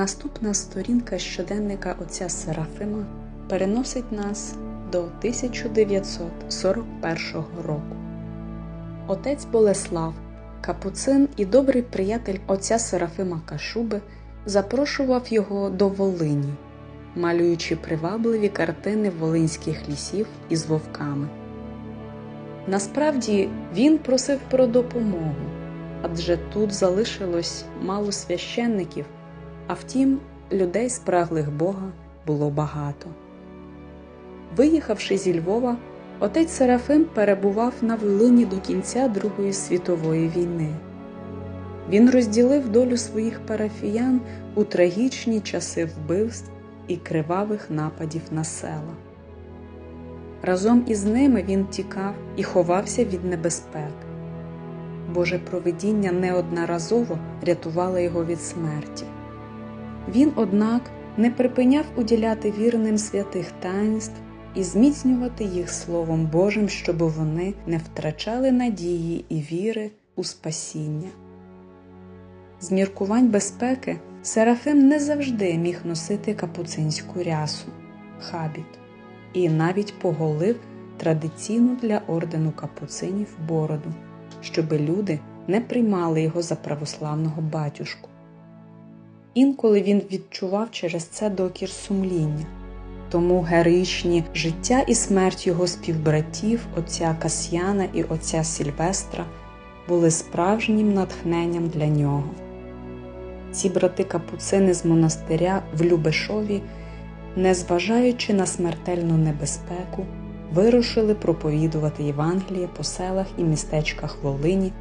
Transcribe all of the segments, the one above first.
Наступна сторінка щоденника отця Серафима переносить нас до 1941 року. Отець Болеслав, капуцин і добрий приятель отця Серафима Кашуби, запрошував його до Волині, малюючи привабливі картини волинських лісів із вовками. Насправді він просив про допомогу, адже тут залишилось мало священників, а втім, людей спраглих Бога було багато. Виїхавши зі Львова, отець Серафим перебував на Волині до кінця Другої світової війни. Він розділив долю своїх парафіян у трагічні часи вбивств і кривавих нападів на села. Разом із ними він тікав і ховався від небезпек. Боже провидіння неодноразово рятувало його від смерті. Він, однак, не припиняв уділяти вірним святих таїнств і зміцнювати їх Словом Божим, щоб вони не втрачали надії і віри у спасіння. З міркувань безпеки Серафим не завжди міг носити капуцинську рясу хабіт і навіть поголив традиційну для ордену капуцинів бороду, щоби люди не приймали його за православного батюшку. Інколи він відчував через це докір сумління, тому героїчні життя і смерть його співбратів, отця Касьяна і отця Сільвестра, були справжнім натхненням для нього. Ці брати капуцини з монастиря в Любешові, незважаючи на смертельну небезпеку, вирушили проповідувати Євангеліє по селах і містечках Волині,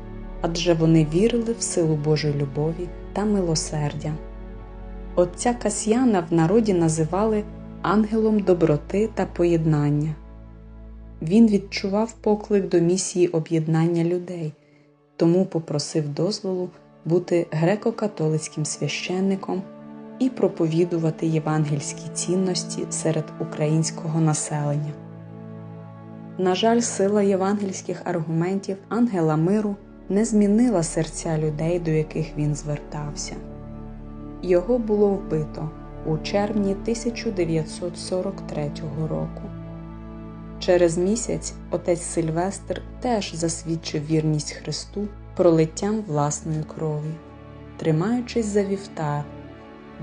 адже вони вірили в силу Божої любові та милосердя. Отця Касьяна в народі називали ангелом доброти та поєднання. Він відчував поклик до місії об'єднання людей, тому попросив дозволу бути греко-католицьким священником і проповідувати євангельські цінності серед українського населення. На жаль, сила євангельських аргументів ангела миру не змінила серця людей, до яких він звертався. Його було вбито у червні 1943 року. Через місяць отець Сильвестр теж засвідчив вірність Христу пролиттям власної крові, тримаючись за вівтар,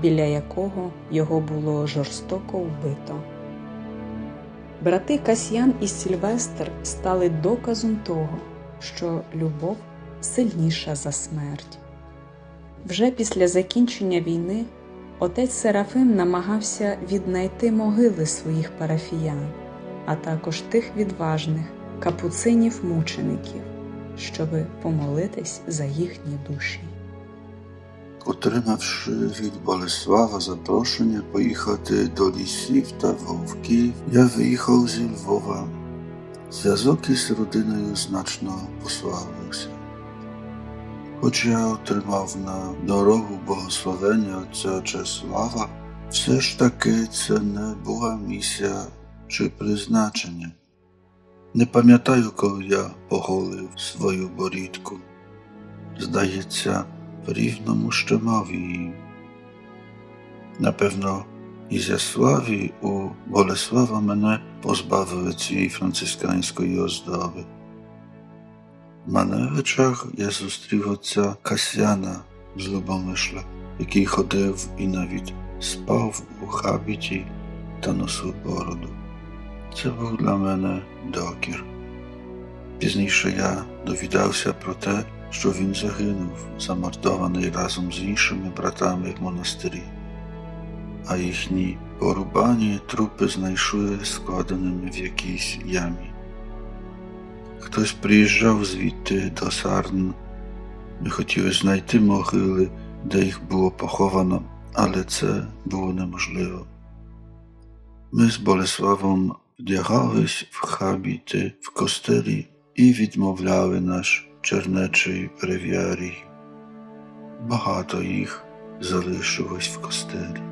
біля якого його було жорстоко вбито. Брати Касьян і Сільвестр стали доказом того, що любов сильніша за смерть. Вже після закінчення війни отець Серафим намагався віднайти могили своїх парафіян, а також тих відважних капуцинів-мучеників, щоби помолитись за їхні душі. Отримавши від Болеслава запрошення поїхати до лісів та вовків, я виїхав зі Львова. Зв'язок із родиною значно послабився. Хоч я отримав на дорогу благословення отця Чеслава, все ж таки це не була місія чи призначення. Не пам'ятаю, коли я поголив свою борідку. Здається, в рівному ще мав її. Напевно, і Зяславі у Болеслава мене позбавили цієї францисканської оздоби. Маневичах я зустрів отця Касьяна з Любомишля, який ходив і навіть спав у хабіті та носив бороду. Це був для мене докір. Пізніше я довідався про те, що він загинув, замордований разом з іншими братами в монастирі, а їхні порубані трупи знайшли складеними в якійсь ямі. Хтось приїжджав звідти до Сарн. Ми хотіли знайти могили, де їх було поховано, але це було неможливо. Ми з Болеславом вдягались в хабіти в костелі і відмовляли наш чернечий бревіарій. Багато їх залишилось в костелі.